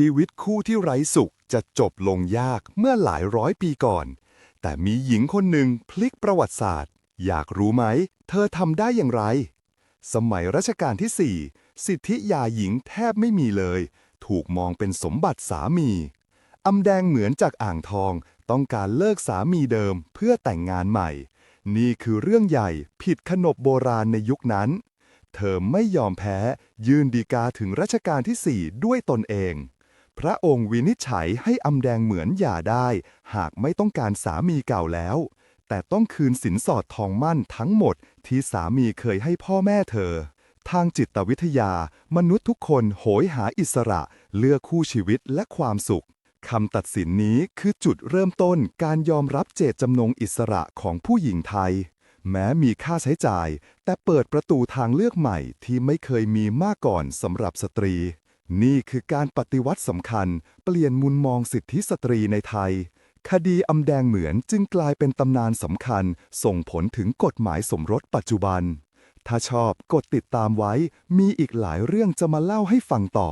ชีวิตคู่ที่ไร้สุขจะจบลงยากเมื่อหลายร้อยปีก่อน แต่มีหญิงคนหนึ่งพลิกประวัติศาสตร์ อยากรู้ไหม เธอทำได้อย่างไร สมัยรัชกาลที่ 4 สิทธิยาหญิงแทบไม่มีเลย ถูกมองเป็นสมบัติสามีอำแดงเหมือนจากอ่างทองต้องการเลิกสามีเดิมเพื่อแต่งงานใหม่ นี่คือเรื่องใหญ่ผิดขนบโบราณในยุคนั้น เธอไม่ยอมแพ้ ยื่นดีกาถึงรัชกาลที่ 4 ด้วยตนเอง พระองค์วินิจฉัยให้อำแดงเหมือนหย่าได้ หากไม่ต้องการสามีเก่าแล้ว แต่ต้องคืนสินสอดทองมั่นทั้งหมดที่สามีเคยให้พ่อแม่เธอ ทางจิตวิทยา มนุษย์ทุกคนโหยหาอิสระ เลือกคู่ชีวิตและความสุขคำตัดสินนี้คือจุดเริ่มต้นการยอมรับเจตจำนงอิสระของผู้หญิงไทย แม้มีค่าใช้จ่าย แต่เปิดประตูทางเลือกใหม่ที่ไม่เคยมีมาก่อนสำหรับสตรี นี่คือการปฏิวัติสำคัญ เปลี่ยนมุมมองสิทธิสตรีในไทย คดีอำแดงเหมือนจึงกลายเป็นตำนานสำคัญ ส่งผลถึงกฎหมายสมรสปัจจุบัน ถ้าชอบกดติดตามไว้ มีอีกหลายเรื่องจะมาเล่าให้ฟังต่อ